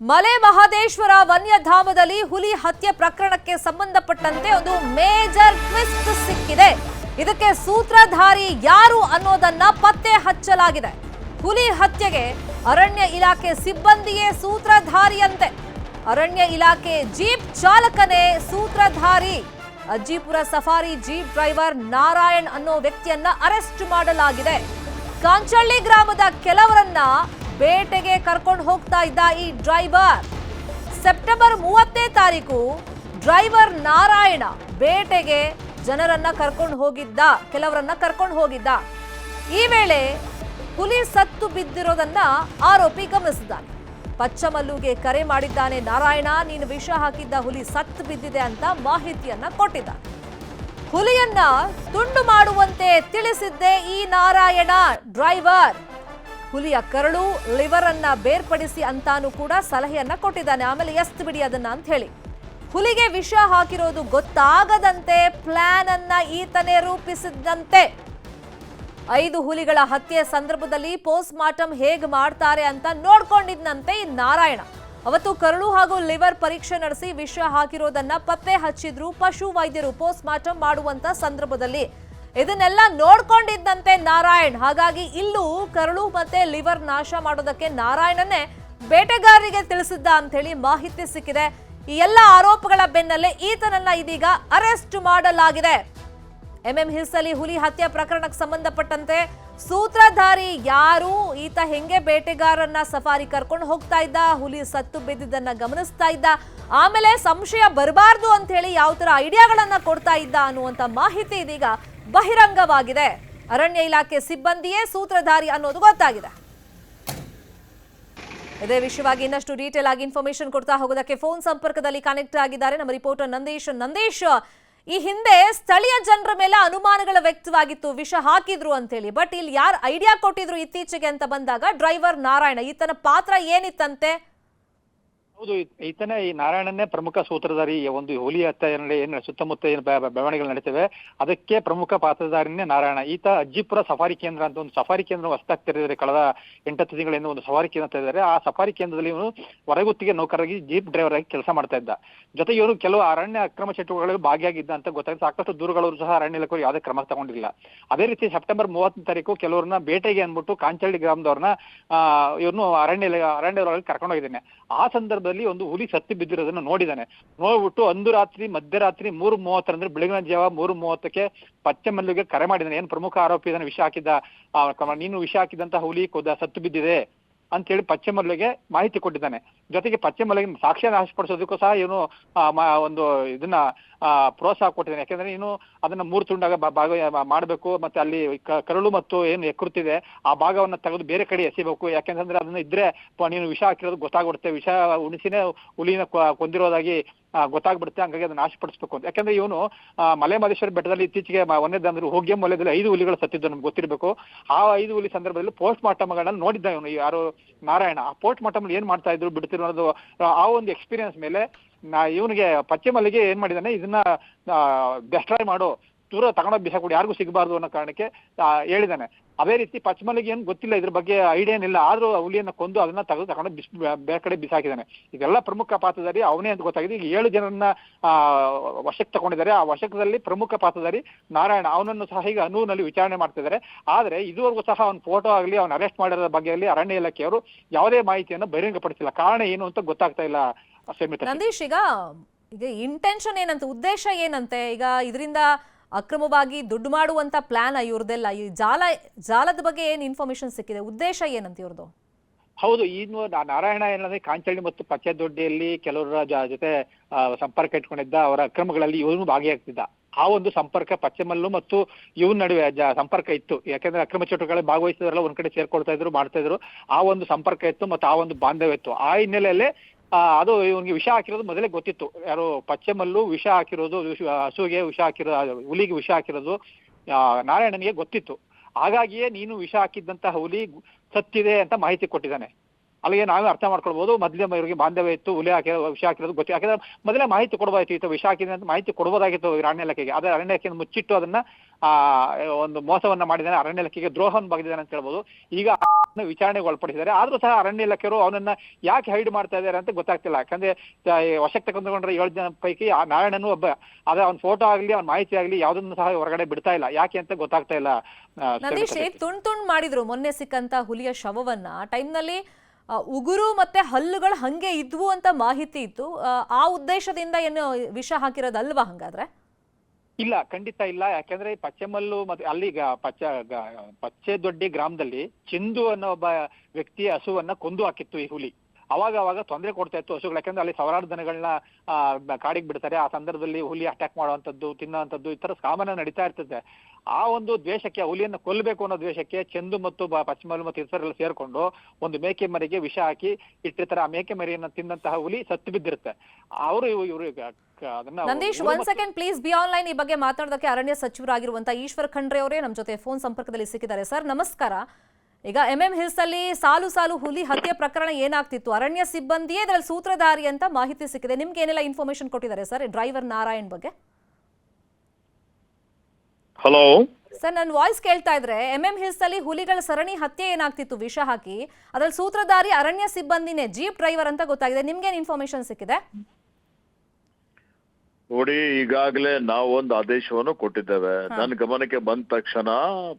ಮಲೆ ಮಹದೇಶ್ವರ ವನ್ಯಧಾಮದಲ್ಲಿ ಹುಲಿ ಹತ್ಯೆ ಪ್ರಕರಣಕ್ಕೆ ಸಂಬಂಧಪಟ್ಟಂತೆ ಒಂದು ಮೇಜರ್ ಟ್ವಿಸ್ಟ್ ಸಿಕ್ಕಿದೆ. ಇದಕ್ಕೆ ಸೂತ್ರಧಾರಿ ಯಾರು ಅನ್ನೋದನ್ನ ಪತ್ತೆ ಹಚ್ಚಲಾಗಿದೆ. ಹುಲಿ ಹತ್ಯೆಗೆ ಅರಣ್ಯ ಇಲಾಖೆ ಸಿಬ್ಬಂದಿಯೇ ಸೂತ್ರಧಾರಿಯಂತೆ. ಅರಣ್ಯ ಇಲಾಖೆ ಜೀಪ್ ಚಾಲಕನೇ ಸೂತ್ರಧಾರಿ. Ajjipura safari jeep driver Narayan ಅನ್ನೋ ವ್ಯಕ್ತಿಯನ್ನ ಅರೆಸ್ಟ್ ಮಾಡಲಾಗಿದೆ. ಕಾಂಚಳ್ಳಿ ಗ್ರಾಮದ ಕೆಲವರನ್ನ ಬೇಟೆಗೆ ಕರ್ಕೊಂಡು ಹೋಗ್ತಾ ಇದ್ದ ಈ ಡ್ರೈವರ್. ಸೆಪ್ಟೆಂಬರ್ ಮೂವತ್ತನೇ ತಾರೀಕು ಡ್ರೈವರ್ ನಾರಾಯಣ ಬೇಟೆಗೆ ಜನರನ್ನ ಕರ್ಕೊಂಡು ಹೋಗಿದ್ದ, ಕೆಲವರನ್ನ ಕರ್ಕೊಂಡು ಹೋಗಿದ್ದ. ಈ ವೇಳೆ ಹುಲಿ ಸತ್ತು ಬಿದ್ದಿರೋದನ್ನ ಆರೋಪಿ ಗಮನಿಸಿದ್ದಾನೆ. ಪಚ್ಚಮಲ್ಲುಗೆ ಕರೆ ಮಾಡಿದ್ದಾನೆ ನಾರಾಯಣ, ನೀನು ವಿಷ ಹಾಕಿದ್ದ ಹುಲಿ ಸತ್ತು ಬಿದ್ದಿದೆ ಅಂತ ಮಾಹಿತಿಯನ್ನ ಕೊಟ್ಟಿದ್ದ ಹುಲಿಯನ್ನ ತುಂಡು ಮಾಡುವಂತೆ ತಿಳಿಸಿದ್ದೆ ಈ ನಾರಾಯಣ ಡ್ರೈವರ್. ಹುಲಿಯ ಕರಳು ಲಿವರ್ ಅನ್ನ ಬೇರ್ಪಡಿಸಿ ಅಂತಾನು ಕೂಡ ಸಲಹೆಯನ್ನ ಕೊಟ್ಟಿದ್ದಾನೆ. ಆಮೇಲೆ ಎಸ್ತ್ ಬಿಡಿ ಅದನ್ನ ಅಂತ ಹೇಳಿ. ಹುಲಿಗೆ ವಿಷ ಹಾಕಿರೋದು ಗೊತ್ತಾಗದಂತೆ ಪ್ಲಾನ್ ಅನ್ನ ಈತನೇ ರೂಪಿಸಿದಂತೆ ಐದು ಹುಲಿಗಳ ಹತ್ಯೆ ಸಂದರ್ಭದಲ್ಲಿ ಪೋಸ್ಟ್ ಮಾರ್ಟಮ್ ಹೇಗೆ ಮಾಡ್ತಾರೆ ಅಂತ ನೋಡ್ಕೊಂಡಿದ್ನಂತೆ ಈ ನಾರಾಯಣ. ಅವತ್ತು ಕರಳು ಹಾಗೂ ಲಿವರ್ ಪರೀಕ್ಷೆ ನಡೆಸಿ ವಿಷ ಹಾಕಿರೋದನ್ನ ಪತ್ತೆ ಹಚ್ಚಿದ್ರು, ಪಶು ವೈದ್ಯರು ಪೋಸ್ಟ್ ಮಾರ್ಟಮ್ ಮಾಡುವಂತ ಸಂದರ್ಭದಲ್ಲಿ ಇದನ್ನೆಲ್ಲ ನೋಡ್ಕೊಂಡಿದ್ದಂತೆ ನಾರಾಯಣ್. ಹಾಗಾಗಿ ಇಲ್ಲೂ ಕರಳು ಮತ್ತೆ ಲಿವರ್ ನಾಶ ಮಾಡೋದಕ್ಕೆ ನಾರಾಯಣನೇ ಬೇಟೆಗಾರರಿಗೆ ತಿಳಿಸಿದ್ದ ಅಂತ ಹೇಳಿ ಮಾಹಿತಿ ಸಿಕ್ಕಿದೆ. ಈ ಎಲ್ಲ ಆರೋಪಗಳ ಬೆನ್ನಲ್ಲೇ ಈತನನ್ನ ಇದೀಗ ಅರೆಸ್ಟ್ ಮಾಡಲಾಗಿದೆ. ಎಂಎಂ ಹಿಲ್ಸ್ ಅಲ್ಲಿ ಹುಲಿ ಹತ್ಯೆ ಪ್ರಕರಣಕ್ಕೆ ಸಂಬಂಧಪಟ್ಟಂತೆ ಸೂತ್ರಧಾರಿ ಯಾರು, ಈತ ಹೆಂಗೆ ಬೇಟೆಗಾರನ್ನ ಸಫಾರಿ ಕರ್ಕೊಂಡು ಹೋಗ್ತಾ ಇದ್ದ, ಹುಲಿ ಸತ್ತು ಬಿದ್ದಿದ್ದನ್ನ ಗಮನಿಸ್ತಾ ಇದ್ದ, ಆಮೇಲೆ ಸಂಶಯ ಬರಬಾರ್ದು ಅಂತ ಹೇಳಿ ಯಾವ ತರ ಐಡಿಯಾಗಳನ್ನ ಕೊಡ್ತಾ ಇದ್ದ ಅನ್ನುವಂತ ಮಾಹಿತಿ ಇದೀಗ ಬಹಿರಂಗವಾಗಿದೆ. ಅರಣ್ಯ ಇಲಾಖೆ ಸಿಬ್ಬಂದಿಯೇ ಸೂತ್ರಧಾರಿ ಅನ್ನೋದು ಗೊತ್ತಾಗಿದೆ. ಇದೇ ವಿಷಯವಾಗಿ ಇನ್ನಷ್ಟು ಡೀಟೇಲ್ ಆಗಿ ಇನ್ಫಾರ್ಮೇಶನ್ ಕೊಡ್ತಾ ಹೋಗೋದಕ್ಕೆ ಫೋನ್ ಸಂಪರ್ಕದಲ್ಲಿ ಕನೆಕ್ಟ್ ಆಗಿದ್ದಾರೆ. ನಮ್ಮ ರಿಪೋರ್ಟರ್ ನಂದೇಶ್ ನಂದೇಶ್, ಈ ಹಿಂದೆ ಸ್ಥಳೀಯ ಜನರ ಮೇಲೆ ಅನುಮಾನಗಳ ವ್ಯಕ್ತವಾಗಿತ್ತು, ವಿಷ ಹಾಕಿದ್ರು ಅಂತೇಳಿ. ಬಟ್ ಇಲ್ಲಿ ಯಾರು ಐಡಿಯಾ ಕೊಟ್ಟಿದ್ರು ಇತ್ತೀಚೆಗೆ ಅಂತ ಬಂದಾಗ ಡ್ರೈವರ್ ನಾರಾಯಣ, ಈತನ ಪಾತ್ರ ಏನಿತ್ತಂತೆ? ಹೌದು, ಈತನ ಈ ನಾರಾಯಣನೇ ಪ್ರಮುಖ ಸೂತ್ರಧಾರಿ ಒಂದು ಹೋಲಿ ಹತ್ತ ಏನು ಸುತ್ತಮುತ್ತ ಏನು ಬೆಳವಣಿಗೆಗಳು ನಡೀತವೆ, ಅದಕ್ಕೆ ಪ್ರಮುಖ ಪಾತ್ರಧಾರಿನೇ ನಾರಾಯಣ. ಈತ ಅಜ್ಜಿಪುರ ಸಫಾರಿ ಕೇಂದ್ರ ಅಂತ ಒಂದು ಸಫಾರಿ ಕೇಂದ್ರ ಹೊಸದಾಗಿ ತೆರೆದಿದ್ದಾರೆ ಕಳೆದ ಎಂಟತ್ತು ತಿಂಗಳಿಂದ ಒಂದು ಸಫಾರಿ ಕೇಂದ್ರ ತೆರೆದಿದ್ದಾರೆ ಆ ಸಫಾರಿ ಕೇಂದ್ರದಲ್ಲಿ ಇವನು ಹೊರಗುತ್ತಿಗೆ ನೌಕರಾಗಿ ಜೀಪ್ ಡ್ರೈವರ್ ಆಗಿ ಕೆಲಸ ಮಾಡ್ತಾ ಇದ್ದ. ಜೊತೆಗೆ ಇವನು ಕೆಲವು ಅರಣ್ಯ ಅಕ್ರಮ ಚಟುವಟಿಕೆಗಳಲ್ಲಿ ಭಾಗಿಯಾಗಿದ್ದ ಅಂತ ಗೊತ್ತಾಗುತ್ತೆ. ಸಾಕಷ್ಟು ದೂರುಗಳವರು ಸಹ ಅರಣ್ಯ ಇಲಾಖೆಯವರು ಯಾವುದೇ ಕ್ರಮ ತಗೊಂಡಿಲ್ಲ ಅದೇ ರೀತಿ ಸೆಪ್ಟೆಂಬರ್ ಮೂವತ್ತನೇ ತಾರೀಕು ಕೆಲವರನ್ನ ಬೇಟೆಗೆ ಅಂದ್ಬಿಟ್ಟು ಕಾಂಚಳ್ಳಿ ಗ್ರಾಮದವ್ರನ್ನ ಇವನು ಅರಣ್ಯ ಅರಣ್ಯದೊಳಗೆ ಅರಣ್ಯ ಒಳಗೆ ಕರ್ಕೊಂಡು ಹೋಗಿದ್ದಾನೆ. ಆ ಸಂದರ್ಭದಲ್ಲಿ ಒಂದು ಹುಲಿ ಸತ್ತು ಬಿದ್ದಿರೋದನ್ನ ನೋಡಿದಾನೆ. ನೋಡ್ಬಿಟ್ಟು ಅಂದು ರಾತ್ರಿ ಮಧ್ಯರಾತ್ರಿ ಮೂರು ಮೂವತ್ತರ ಅಂದ್ರೆ ಬೆಳಗಿನ ಜಾವ ಮೂರು ಮೂವತ್ತಕ್ಕೆ ಪಚ್ಚೆ ಮಲ್ಲಿಗೆ ಕರೆ ಮಾಡಿದಾನೆ. ಏನ್ ಪ್ರಮುಖ ಆರೋಪಿ ಇದನ್ನ ವಿಷ ಹಾಕಿದ್ದ? ನೀನು ವಿಷ ಹಾಕಿದಂತ ಹುಲಿ ಕೊದ ಸತ್ತು ಬಿದ್ದಿದೆ ಅಂತೇಳಿ ಪಚ್ಚೆ ಮಲ್ಲಿಗೆ ಮಾಹಿತಿ ಕೊಟ್ಟಿದ್ದಾನೆ. ಜೊತೆಗೆ ಪಚ್ಚೆ ಮಲ್ಲಿಗೆ ಸಾಕ್ಷ್ಯ ನಾಶಪಡಿಸೋದಕ್ಕೂ ಸಹ ಏನು ಒಂದು ಇದನ್ನ ಪ್ರೋತ್ಸಾಹ ಕೊಟ್ಟಿದ್ದೇನೆ. ಯಾಕೆಂದ್ರೆ ಇನ್ನು ಅದನ್ನ ಮೂರು ತುಂಡಾಗ ಭಾಗ ಮಾಡಬೇಕು. ಮತ್ತೆ ಅಲ್ಲಿ ಕರಳು ಮತ್ತು ಏನು ಎಕೃತಿದೆ ಆ ಭಾಗವನ್ನ ತೆಗೆದು ಬೇರೆ ಕಡೆ ಎಸಿಬೇಕು ಯಾಕೆಂದ್ರೆ ಅದನ್ನ ಇದ್ರೆ ನೀನು ವಿಷ ಹಾಕಿರೋದು ಗೊತ್ತಾಗ್ಬಿಡುತ್ತೆ. ವಿಷ ಉಣಿಸಿನೇ ಹುಲಿನ ಕೊಂದಿರೋದಾಗಿ ಗೊತ್ತಾಗ್ಬಿಡುತ್ತೆ. ಹಂಗಾಗಿ ಅದನ್ನ ನಾಶಪಡಿಸ್ಬೇಕು ಅಂತ. ಯಾಕಂದ್ರೆ ಇವನು ಮಲೆ ಮಹದೇಶ್ವರ ಬೆಟ್ಟದಲ್ಲಿ ಇತ್ತೀಚೆಗೆ ಒಂದೇ ಅಂದ್ರೆ ಹೋಗಿ ಮಲೆದಲ್ಲಿ ಐದು ಹುಲಿಗಳು ಸತ್ತಿದ್ದು ನಮ್ಗೆ ಗೊತ್ತಿರಬೇಕು. ಆ ಐದು ಹುಲಿ ಸಂದರ್ಭದಲ್ಲಿ ಪೋಸ್ಟ್ ಮಾರ್ಟಮ್ಗಳನ್ನ ನೋಡಿದ್ದ ಇವನು. ಯಾರು ನಾರಾಯಣ. ಆ ಪೋಸ್ಟ್ ಮಾರ್ಟಮ್ ಏನ್ ಮಾಡ್ತಾ ಇದ್ರು ಬಿಡ್ತಿರೋ ಆ ಒಂದು ಎಕ್ಸ್ಪೀರಿಯನ್ಸ್ ಮೇಲೆ ನಾ ಇವನಿಗೆ ಪಚ್ಚೆ ಮಲ್ಲಿಗೆ ಏನ್ ಮಾಡಿದಾನೆ? ಇದನ್ನ ಡೆಸ್ಟ್ರಾಯ್ ಮಾಡು. ದೂರ ತಗೊಂಡೋಗಿ ಬಿಸಾಕೊಡಿ ಯಾರಿಗೂ ಸಿಗಬಾರ್ದು ಅನ್ನೋ ಕಾರಣಕ್ಕೆ ಹೇಳಿದಾನೆ. ಅದೇ ರೀತಿ ಪಚ್ಮಲಿಗೆ ಏನು ಗೊತ್ತಿಲ್ಲ ಇದ್ರ ಬಗ್ಗೆ ಐಡಿಯಾ ಏನಿಲ್ಲ, ಆದ್ರೂ ಹುಲಿಯನ್ನು ಕೊಂದು ಅದನ್ನ ತೆಗೆದು ತಗೊಂಡು ಬಿಸ್ ಬೇರೆ ಕಡೆ ಬಿಸಾಕಿದ್ದಾನೆ ಇದೆಲ್ಲ ಪ್ರಮುಖ ಪಾತ್ರಧಾರಿ ಅವನೇ ಅಂತ ಗೊತ್ತಾಗಿದೆ. ಈಗ ಏಳು ಜನರನ್ನ ವಶಕ್ಕೆ ತಗೊಂಡಿದ್ದಾರೆ. ಆ ವಶಕದಲ್ಲಿ ಪ್ರಮುಖ ಪಾತ್ರಧಾರಿ ನಾರಾಯಣ. ಅವನನ್ನು ಸಹ ಈಗ ಅನೂರಿನಲ್ಲಿ ವಿಚಾರಣೆ ಮಾಡ್ತಿದ್ದಾರೆ. ಆದ್ರೆ ಇದುವರೆಗೂ ಸಹ ಅವನ ಫೋಟೋ ಆಗಲಿ, ಅವನ ಅರೆಸ್ಟ್ ಮಾಡಿರೋ ಬಗ್ಗೆ ಆಗಲಿ, ಅರಣ್ಯ ಇಲಾಖೆಯವರು ಯಾವುದೇ ಮಾಹಿತಿಯನ್ನು ಬಹಿರಂಗಪಡಿಸಿಲ್ಲ. ಕಾರಣ ಏನು ಅಂತ ಗೊತ್ತಾಗ್ತಾ ಇಲ್ಲ ಈಗ ಇಂಟೆನ್ಷನ್ ಏನಂತ, ಉದ್ದೇಶ ಏನಂತೆ? ಈಗ ಇದರಿಂದ ಅಕ್ರಮವಾಗಿ ದುಡ್ಡು ಮಾಡುವಂತ ಪ್ಲಾನ್ ಇವ್ರದ್ದೆಲ್ಲ ಈ ಜಾಲ, ಜಾಲದ ಬಗ್ಗೆ ಏನು ಇನ್ಫಾರ್ಮೇಶನ್ ಸಿಕ್ಕಿದೆ? ಉದ್ದೇಶ ಏನಂತ ಇವ್ರದ್ದು ಹೌದು, ಇನ್ನು ನಾರಾಯಣ ಏನಂದ್ರೆ ಕಾಂಚಳ್ಳಿ ಮತ್ತು ಪಚ್ಚೆ ಪಚ್ಚದೊಡ್ಡಿಯಲ್ಲಿ ಕೆಲವರ ಜೊತೆ ಸಂಪರ್ಕ ಇಟ್ಕೊಂಡಿದ್ದ ಅವರ ಅಕ್ರಮಗಳಲ್ಲಿ ಇವನು ಭಾಗಿಯಾಗ್ತಿದ್ದ. ಆ ಒಂದು ಸಂಪರ್ಕ ಪಚ್ಚಮಲ್ಲು ಮತ್ತು ಇವನ್ ನಡುವೆ ಸಂಪರ್ಕ ಇತ್ತು. ಯಾಕಂದ್ರೆ ಅಕ್ರಮ ಚಟುವಟಿಕೆಗಳಲ್ಲಿ ಭಾಗವಹಿಸಿದ್ರಲ್ಲ ಒಂದ್ ಕಡೆ ಸೇರ್ಕೊಳ್ತಾ ಇದ್ರು, ಮಾಡ್ತಾ ಇದ್ರು. ಆ ಒಂದು ಸಂಪರ್ಕ ಇತ್ತು ಮತ್ತು ಆ ಒಂದು ಬಾಂಧವ್ಯ ಇತ್ತು. ಆ ಹಿನ್ನೆಲೆಯಲ್ಲಿ ಅದು ಇವನಿಗೆ ವಿಷ ಹಾಕಿರೋದು ಮೊದಲೇ ಗೊತ್ತಿತ್ತು. ಯಾರು ಪಚ್ಚಮಲ್ಲು ವಿಷ ಹಾಕಿರೋದು ಹಸುವಿಗೆ ವಿಷ ಹಾಕಿರೋ, ಹುಲಿಗೆ ವಿಷ ಹಾಕಿರೋದು ನಾರಾಯಣನಿಗೆ ಗೊತ್ತಿತ್ತು. ಹಾಗಾಗಿಯೇ ನೀನು ವಿಷ ಹಾಕಿದ್ದಂತಹ ಹುಲಿ ಸತ್ತಿದೆ ಅಂತ ಮಾಹಿತಿ ಕೊಟ್ಟಿದ್ದಾನೆ. ಅಲ್ಲಿಗೆ ನಾವೇ ಅರ್ಥ ಮಾಡ್ಕೊಳ್ಬೋದು. ಮೊದಲೇ ಇವರಿಗೆ ಬಾಂಧವ್ಯ ಇತ್ತು, ಹುಲಿ ಹಾಕಿರೋ, ವಿಷ ಹಾಕಿರೋದು ಗೊತ್ತಿ, ಯಾಕಂದ್ರೆ ಮೊದಲೇ ಮಾಹಿತಿ ಕೊಡಬಹುದಿತ್ತು ಈತ ವಿಷ ಹಾಕಿದೆ ಅಂತ ಮಾಹಿತಿ ಕೊಡಬಹುದಾಗಿತ್ತು ಅರಣ್ಯ ಇಲಾಖೆಗೆ. ಆದ್ರೆ ಅರಣ್ಯ ಇಲಾಖೆಯನ್ನು ಮುಚ್ಚಿಟ್ಟು ಅದನ್ನ, ಆ, ಒಂದು ಮೋಸವನ್ನ ಮಾಡಿದ್ದಾನೆ. ಅರಣ್ಯ ಇಲಾಖೆಗೆ ದ್ರೋಹವನ್ನು ಬಗೆದಿದ್ದಾನೆ ಅಂತ ಹೇಳ್ಬೋದು. ಈಗ ಅವನನ್ನ ವಿಚಾರಣೆಗೆ ಒಳಪಡಿಸಿದ್ದಾರೆ. ಆದ್ರೂ ಸಹ ಅರಣ್ಯ ಇಲಾಖೆಯವರು ಅವನನ್ನ ಯಾಕೆ ಹೈಡ್ ಮಾಡ್ತಾ ಇದ್ದಾರೆ ಅಂತ ಗೊತ್ತಾಗ್ತಿಲ್ಲ. ಯಾಕಂದ್ರೆ ವಶಕ್ಕೆ ತೆಗೆದುಕೊಂಡ್ರೆ ಏಳು ಜನ ಪೈಕಿ ಆ ನಾರಾಯಣನು ಒಬ್ಬ. ಅದೇ ಅವ್ನ ಫೋಟೋ ಆಗ್ಲಿ ಅವ್ನ ಮಾಹಿತಿ ಆಗ್ಲಿ ಯಾವ್ದನ್ನು ಸಹ ಹೊರಗಡೆ ಬಿಡ್ತಾ ಇಲ್ಲ. ಯಾಕೆ ಅಂತ ಗೊತ್ತಾಗ್ತಾ ಇಲ್ಲ ನಂದೀಶ್ ತುಂಡ್ ತುಂಡ್ ಮಾಡಿದ್ರು ಮೊನ್ನೆ ಸಿಕ್ಕಂತ ಹುಲಿಯ ಶವವನ್ನ? ಟೈಮ್ ಟೈಮ್ನಲ್ಲಿ ಉಗುರು ಮತ್ತೆ ಹಲ್ಲುಗಳು ಹಂಗೆ ಇದ್ವು ಅಂತ ಮಾಹಿತಿ ಇತ್ತು. ಆ ಉದ್ದೇಶದಿಂದ ಏನು ವಿಷ ಹಾಕಿರೋದಲ್ವಾ ಹಂಗಾದ್ರೆ? ಇಲ್ಲ, ಖಂಡಿತ ಇಲ್ಲ. ಯಾಕೆಂದ್ರೆ ಪಚ್ಚೆಮಲ್ಲು ಮತ್ತೆ ಅಲ್ಲಿ ಪಚ್ಚ ಪಚ್ಚೆ ದೊಡ್ಡಿ ಗ್ರಾಮದಲ್ಲಿ ಚಿಂದು ಅನ್ನೋ ಒಬ್ಬ ವ್ಯಕ್ತಿಯ ಹಸುವನ್ನ ಕೊಂದು ಹಾಕಿತ್ತು ಈ ಹುಲಿ. ಅವಾಗ ಅವಾಗ ತೊಂದರೆ ಕೊಡ್ತಾ ಇತ್ತು. ಹಸುಗಳು ಯಾಕಂದ್ರೆ ಅಲ್ಲಿ ಸಾವಿರಾರು ದನಗಳನ್ನ ಕಾಡಿಗೆ ಬಿಡ್ತಾರೆ. ಆ ಸಂದರ್ಭದಲ್ಲಿ ಹುಲಿ ಅಟ್ಯಾಕ್ ಮಾಡುವಂಥದ್ದು ತಿನ್ನುವಂಥದ್ದು ಈ ತರ ಸಾಮಾನ್ಯ ನಡೀತಾ ಇರ್ತದೆ. ಆ ಒಂದು ದ್ವೇಷಕ್ಕೆ ಹುಲಿಯನ್ನು ಕೊಲ್ಲಬೇಕು ಅನ್ನೋ ದ್ವೇಷಕ್ಕೆ ಚೆಂದು ಮತ್ತು ಪಶ್ಚಿಮಲ್ ಮತ್ತು ಇತರೆಲ್ಲ ಸೇರ್ಕೊಂಡು ಒಂದು ಮೇಕೆ ಮರಿಗೆ ವಿಷ ಹಾಕಿ ಇಟ್ಟಿರ್ತಾರೆ. ಆ ಮೇಕೆ ಮರಿಯನ್ನು ತಿಂದಂತಹ ಹುಲಿ ಸತ್ತು ಬಿದ್ದಿರುತ್ತೆ. ಅವರು ಇವರು Nandish one second please be online ಈ ಬಗ್ಗೆ ಮಾತನಾಡೋದಕ್ಕೆ ಅರಣ್ಯ ಸಚಿವರಾಗಿರುವಂತಹ ಈಶ್ವರ್ ಖಂಡ್ರೆ ಅವರೇ ನಮ್ಮ ಜೊತೆ ಫೋನ್ ಸಂಪರ್ಕದಲ್ಲಿ ಸಿಕ್ಕಿದ್ದಾರೆ. ಸರ್ ನಮಸ್ಕಾರ. ಈಗ ಎಂ ಎಂ ಹಿಲ್ಸ್ ಅಲ್ಲಿ ಸಾಲು ಸಾಲು ಹುಲಿ ಹತ್ಯೆ ಪ್ರಕರಣ ಏನಾಗ್ತಿತ್ತು? ಅರಣ್ಯ ಸಿಬ್ಬಂದಿಯೇ ಇದರಲ್ಲಿ ಸೂತ್ರಧಾರಿ ಅಂತ ಮಾಹಿತಿ ಸಿಕ್ಕಿದೆ. ನಿಮ್ಗೆ ಏನೆಲ್ಲ ಇನ್ಫಾರ್ಮೇಶನ್ ಕೊಟ್ಟಿದ್ದಾರೆ ಸರ್? ಡ್ರೈವರ್ ನಾರಾಯಣ್ ಬಗ್ಗೆ. ಹಲೋ ಸರ್ ನನ್ನ ವಾಯ್ಸ್ ಕೇಳ್ತಾ ಇದ್ರೆ ಎಂ ಎಂ ಹಿಲ್ಸ್ ಅಲ್ಲಿ ಹುಲಿಗಳ ಸರಣಿ ಹತ್ಯೆ ಏನಾಗ್ತಿತ್ತು? ವಿಷ ಹಾಕಿ. ಅದ್ರಲ್ಲಿ ಸೂತ್ರಧಾರಿ ಅರಣ್ಯ ಸಿಬ್ಬಂದಿನೇ ಜೀಪ್ ಡ್ರೈವರ್ ಅಂತ ಗೊತ್ತಾಗಿದೆ. ನಿಮ್ಗೇನ್ ಇನ್ಫಾರ್ಮೇಶನ್ ಸಿಕ್ಕಿದೆ? ನೋಡಿ ಈಗಾಗಲೇ ನಾವು ಒಂದು ಆದೇಶವನ್ನು ಕೊಟ್ಟಿದ್ದೇವೆ. ನನ್ನ ಗಮನಕ್ಕೆ ಬಂದ ತಕ್ಷಣ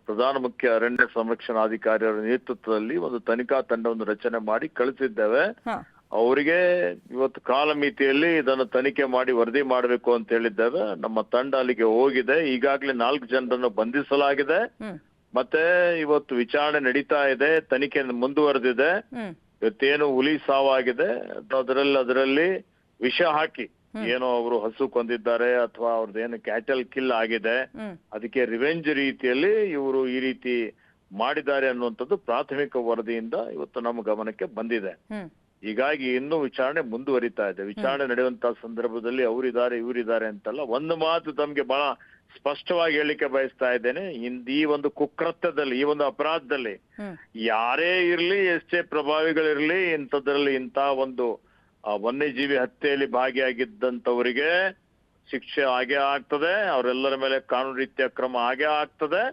ಪ್ರಧಾನ ಮುಖ್ಯ ಅರಣ್ಯ ಸಂರಕ್ಷಣಾಧಿಕಾರಿಯವರ ನೇತೃತ್ವದಲ್ಲಿ ಒಂದು ತನಿಖಾ ತಂಡವನ್ನು ರಚನೆ ಮಾಡಿ ಕಳಿಸಿದ್ದೇವೆ. ಅವರಿಗೆ ಇವತ್ತು ಕಾಲಮಿತಿಯಲ್ಲಿ ಇದನ್ನು ತನಿಖೆ ಮಾಡಿ ವರದಿ ಮಾಡಬೇಕು ಅಂತ ಹೇಳಿದ್ದೇವೆ. ನಮ್ಮ ತಂಡ ಅಲ್ಲಿಗೆ ಹೋಗಿದೆ. ಈಗಾಗಲೇ ನಾಲ್ಕು ಜನರನ್ನು ಬಂಧಿಸಲಾಗಿದೆ. ಮತ್ತೆ ಇವತ್ತು ವಿಚಾರಣೆ ನಡೀತಾ ಇದೆ. ತನಿಖೆ ಮುಂದುವರೆದಿದೆ. ಇವತ್ತೇನು ಹುಲಿ ಸಾವಾಗಿದೆ. ಅದರಲ್ಲಿ ಅದರಲ್ಲಿ ವಿಷ ಹಾಕಿ ಏನೋ ಅವರು ಹಸು ಕೊಂದಿದ್ದಾರೆ ಅಥವಾ ಅವ್ರದ್ದೇನು ಕ್ಯಾಟಲ್ ಕಿಲ್ ಆಗಿದೆ ಅದಕ್ಕೆ ರಿವೆಂಜ್ ರೀತಿಯಲ್ಲಿ ಇವರು ಈ ರೀತಿ ಮಾಡಿದ್ದಾರೆ ಅನ್ನುವಂಥದ್ದು ಪ್ರಾಥಮಿಕ ವರದಿಯಿಂದ ಇವತ್ತು ನಮ್ಮ ಗಮನಕ್ಕೆ ಬಂದಿದೆ. ಹೀಗಾಗಿ ಇನ್ನೂ ವಿಚಾರಣೆ ಮುಂದುವರಿತಾ ಇದೆ. ವಿಚಾರಣೆ ನಡೆಯುವಂತ ಸಂದರ್ಭದಲ್ಲಿ ಅವರಿದ್ದಾರೆ ಇವರಿದ್ದಾರೆ ಅಂತಲ್ಲ ಒಂದು ಮಾತು ತಮ್ಗೆ ಬಹಳ ಸ್ಪಷ್ಟವಾಗಿ ಹೇಳಿಕೆ ಬಯಸ್ತಾ ಇದ್ದೇನೆ. ಇಂದ ಈ ಒಂದು ಕುಕೃತ್ಯದಲ್ಲಿ ಈ ಒಂದು ಅಪರಾಧದಲ್ಲಿ ಯಾರೇ ಇರ್ಲಿ ಎಷ್ಟೇ ಪ್ರಭಾವಿಗಳಿರ್ಲಿ ಇಂಥದ್ರಲ್ಲಿ ಇಂತಹ ಒಂದು ಆ, ವನ್ಯಜೀವಿ ಹತ್ಯೆಯಲ್ಲಿ ಭಾಗಿಯಾಗಿದ್ದಂಥವರಿಗೆ ಶಿಕ್ಷೆ ಹಾಗೆ ಆಗ್ತದೆ. ಅವರೆಲ್ಲರ ಮೇಲೆ ಕಾನೂನು ರೀತಿಯ ಕ್ರಮ ಹಾಗೆ ಆಗ್ತದೆ.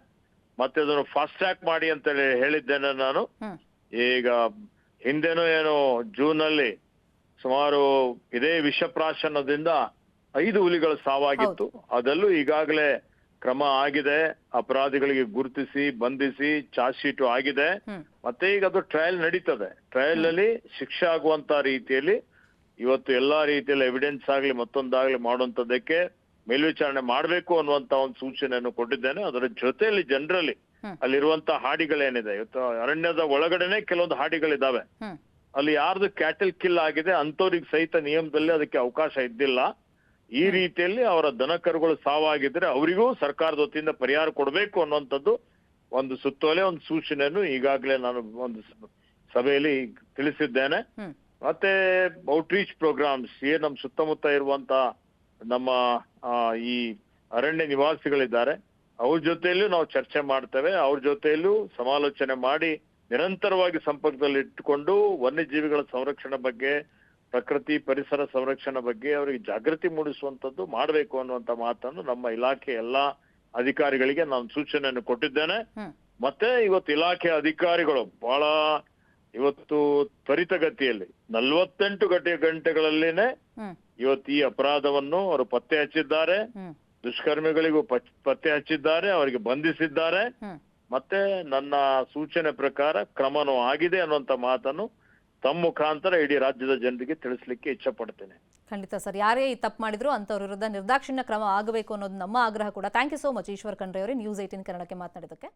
ಮತ್ತೆ ಅದನ್ನು ಫಾಸ್ಟ್ ಟ್ರ್ಯಾಕ್ ಮಾಡಿ ಅಂತ ಹೇಳಿ ಹೇಳಿದ್ದೇನೆ ನಾನು. ಈಗ ಹಿಂದೆನೂ ಏನು ಜೂನ್ ಅಲ್ಲಿ ಸುಮಾರು ಇದೇ ವಿಷಪ್ರಾಶನದಿಂದ ಐದು ಹುಲಿಗಳು ಸಾವಾಗಿತ್ತು. ಅದಲ್ಲೂ ಈಗಾಗಲೇ ಕ್ರಮ ಆಗಿದೆ. ಅಪರಾಧಿಗಳಿಗೆ ಗುರುತಿಸಿ ಬಂಧಿಸಿ ಚಾರ್ಜ್ ಶೀಟು ಆಗಿದೆ. ಮತ್ತೆ ಈಗ ಅದು ಟ್ರಯಲ್ ನಡೀತದೆ. ಟ್ರಯಲ್ ಅಲ್ಲಿ ಶಿಕ್ಷೆ ಆಗುವಂತ ರೀತಿಯಲ್ಲಿ ಇವತ್ತು ಎಲ್ಲಾ ರೀತಿಯಲ್ಲಿ ಎವಿಡೆನ್ಸ್ ಆಗ್ಲಿ ಮತ್ತೊಂದಾಗ್ಲಿ ಮಾಡುವಂತದ್ದಕ್ಕೆ ಮೇಲ್ವಿಚಾರಣೆ ಮಾಡಬೇಕು ಅನ್ನುವಂತ ಒಂದು ಸೂಚನೆಯನ್ನು ಕೊಟ್ಟಿದ್ದೇನೆ. ಅದರ ಜೊತೆಯಲ್ಲಿ ಜನರಲ್ಲಿ ಅಲ್ಲಿರುವಂತಹ ಅಲ್ಲಿರುವಂತ ಹಾಡಿಗಳೇನಿದೆ. ಇವತ್ತು ಅರಣ್ಯದ ಒಳಗಡೆನೆ ಕೆಲವೊಂದು ಹಾಡಿಗಳಿದಾವೆ. ಅಲ್ಲಿ ಯಾರ್ದು ಕ್ಯಾಟಲ್ ಕಿಲ್ ಆಗಿದೆ ಅಂತವ್ರಿಗೆ ಸಹಿತ ನಿಯಮದಲ್ಲಿ ಅದಕ್ಕೆ ಅವಕಾಶ ಇದ್ದಿಲ್ಲ. ಈ ರೀತಿಯಲ್ಲಿ ಅವರ ದನಕರುಗಳು ಸಾವಾಗಿದ್ರೆ ಅವರಿಗೂ ಸರ್ಕಾರದ ವತಿಯಿಂದ ಪರಿಹಾರ ಕೊಡಬೇಕು ಅನ್ನುವಂಥದ್ದು ಒಂದು ಸುತ್ತೋಲೆ ಒಂದು ಸೂಚನೆಯನ್ನು ಈಗಾಗಲೇ ನಾನು ಒಂದು ಸಭೆಯಲ್ಲಿ ತಿಳಿಸಿದ್ದೇನೆ. ಮತ್ತೆ ಔಟ್ರೀಚ್ ಪ್ರೋಗ್ರಾಮ್ಸ್ ಏನ್ ನಮ್ಮ ಸುತ್ತಮುತ್ತ ಇರುವಂತ ನಮ್ಮ ಈ ಅರಣ್ಯ ನಿವಾಸಿಗಳಿದ್ದಾರೆ ಅವ್ರ ಜೊತೆಯಲ್ಲೂ ನಾವು ಚರ್ಚೆ ಮಾಡ್ತೇವೆ ಅವ್ರ ಜೊತೆಯಲ್ಲೂ ಸಮಾಲೋಚನೆ ಮಾಡಿ ನಿರಂತರವಾಗಿ ಸಂಪರ್ಕದಲ್ಲಿ ಇಟ್ಟುಕೊಂಡು ವನ್ಯಜೀವಿಗಳ ಸಂರಕ್ಷಣೆ ಬಗ್ಗೆ ಪ್ರಕೃತಿ ಪರಿಸರ ಸಂರಕ್ಷಣೆ ಬಗ್ಗೆ ಅವರಿಗೆ ಜಾಗೃತಿ ಮೂಡಿಸುವಂತದ್ದು ಮಾಡಬೇಕು ಅನ್ನುವಂತ ಮಾತನ್ನು ನಮ್ಮ ಇಲಾಖೆ ಎಲ್ಲಾ ಅಧಿಕಾರಿಗಳಿಗೆ ನಾನು ಸೂಚನೆಯನ್ನು ಕೊಟ್ಟಿದ್ದೇನೆ. ಮತ್ತೆ ಇವತ್ತು ಇಲಾಖೆ ಅಧಿಕಾರಿಗಳು ಬಹಳ ಇವತ್ತು ತ್ವರಿತಗತಿಯಲ್ಲಿ ನಲ್ವತ್ತೆಂಟು ಗಂಟೆ ಗಂಟೆಗಳಲ್ಲೇನೆ ಇವತ್ತು ಈ ಅಪರಾಧವನ್ನು ಅವರು ಪತ್ತೆ ಹಚ್ಚಿದ್ದಾರೆ. ದುಷ್ಕರ್ಮಿಗಳಿಗೂ ಪತ್ತೆ ಹಚ್ಚಿದ್ದಾರೆ ಅವರಿಗೆ ಬಂಧಿಸಿದ್ದಾರೆ. ಮತ್ತೆ ನನ್ನ ಸೂಚನೆ ಪ್ರಕಾರ ಕ್ರಮನೂ ಆಗಿದೆ ಅನ್ನುವಂತ ಮಾತನ್ನು ತಮ್ಮ ಮುಖಾಂತರ ಇಡೀ ರಾಜ್ಯದ ಜನರಿಗೆ ತಿಳಿಸ್ಲಿಕ್ಕೆ ಇಚ್ಛೆ ಪಡ್ತೇನೆ ಖಂಡಿತ ಸರ್ ಯಾರೇ ಈ ತಪ್ಪು ಮಾಡಿದ್ರು ಅಂತವ್ರ ವಿರುದ್ಧ ನಿರ್ದಾಕ್ಷಿಣ್ಯ ಕ್ರಮ ಆಗಬೇಕು ಅನ್ನೋದು ನಮ್ಮ ಆಗ್ರಹ ಕೂಡ. Thank you so much Eshwar Khandre ಅವರೇ. ನ್ಯೂಸ್ ಏಟಿನ್ ಕನ್ನಡಕ್ಕೆ ಮಾತನಾಡಿದ್ದಕ್ಕೆ.